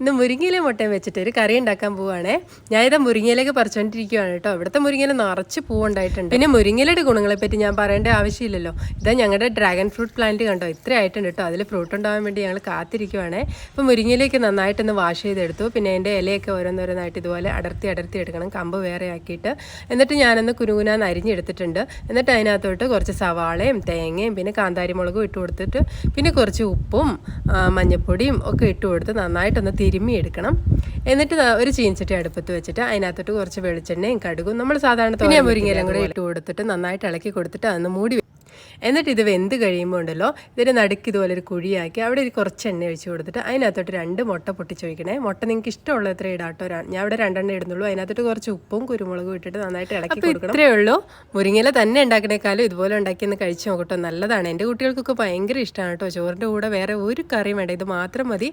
ഇന്ന് മുരിങ്ങയിലെ മുട്ടയും വെച്ചിട്ട് ഒരു കറി ഉണ്ടാക്കാൻ പോവാണേ. ഞാനിത് മുരിങ്ങയിലേക്ക് പറിച്ചുകൊണ്ടിരിക്കുകയാണ് കേട്ടോ. ഇവിടുത്തെ മുരിങ്ങയില നിറച്ച് പൂവുണ്ടായിട്ടുണ്ട്. പിന്നെ മുരിങ്ങയിലയുടെ ഗുണങ്ങളെ പറ്റി ഞാൻ പറയേണ്ട ആവശ്യമില്ലല്ലോ. ഇതാ ഞങ്ങളുടെ ഡ്രാഗൺ ഫ്രൂട്ട് പ്ലാന്റ് കണ്ടോ? ഇത്ര ആയിട്ടുണ്ട് കേട്ടോ. അതിൽ ഫ്രൂട്ട് ഉണ്ടാവാൻ വേണ്ടി ഞങ്ങൾ കാത്തിരിക്കുവാണേ. അപ്പോൾ മുരിങ്ങയിലേക്ക് നന്നായിട്ടൊന്ന് വാഷ് ചെയ്തെടുത്തു. പിന്നെ അതിന്റെ ഇലയൊക്കെ ഓരോന്നോരോന്നായിട്ട് ഇതുപോലെ അടർത്തി അടർത്തി എടുക്കണം. കമ്പ് വേറെ ആക്കിയിട്ട്. എന്നിട്ട് ഞാനൊന്ന് കുനുകുനാന്ന് അരിഞ്ഞെടുത്തിട്ടുണ്ട്. എന്നിട്ട് അതിനകത്തോട്ട് കുറച്ച് സവാളയും തേങ്ങയും പിന്നെ കാന്താരിമുളകും ഇട്ട് കൊടുത്തിട്ട് പിന്നെ കുറച്ച് ഉപ്പും മഞ്ഞൾപ്പൊടിയും ഒക്കെ ഇട്ട് കൊടുത്ത് നന്നായിട്ടൊന്ന് തിരുമ്മി എടുക്കണം. എന്നിട്ട് ഒരു ചീഞ്ചട്ടി അടുപ്പത്ത് വെച്ചിട്ട് അതിനകത്തോട്ട് കുറച്ച് വെളിച്ചെണ്ണയും കടുകും നമ്മൾ സാധാരണ പിന്നെ മുരിങ്ങയിലും കൂടെ ഇട്ട് കൊടുത്തിട്ട് നന്നായിട്ട് ഇളക്കി കൊടുത്തിട്ട് അതൊന്ന് മൂടി എന്നിട്ട് ഇത് വെന്ത് കഴിയുമ്പോൾ ഉണ്ടല്ലോ ഇതിന് നടുക്ക് ഇതുപോലെ ഒരു കുഴിയാക്കി അവിടെ ഒരു കുറച്ച് എണ്ണ ഒഴിച്ച് കൊടുത്തിട്ട് അതിനകത്തോട്ട് രണ്ട് മുട്ട പൊട്ടിച്ച് വയ്ക്കണേ മുട്ട നിങ്ങൾക്ക് ഇഷ്ടമുള്ള എത്ര ഇടാട്ടോ. ഞാൻ ഇവിടെ രണ്ടെണ്ണം ഇടുന്നുള്ളൂ. അതിനകത്തോട്ട് കുറച്ച് ഉപ്പും കുരുമുളകും ഇട്ടിട്ട് നന്നായിട്ട് ഇളക്കി കൊടുക്കണം. ഇത്രയേ ഉള്ളൂ. മുരിങ്ങയില തന്നെ ഉണ്ടാക്കണേക്കാളും ഇതുപോലെ ഉണ്ടാക്കിയെന്ന് കഴിച്ച് നോക്കട്ടോ. നല്ലതാണ്. എന്റെ കുട്ടികൾക്കൊക്കെ ഭയങ്കര ഇഷ്ടമാണ് കേട്ടോ. ചോറിന്റെ കൂടെ വേറെ ഒരു കറിയും വേണ്ട. ഇത് മാത്രം മതി.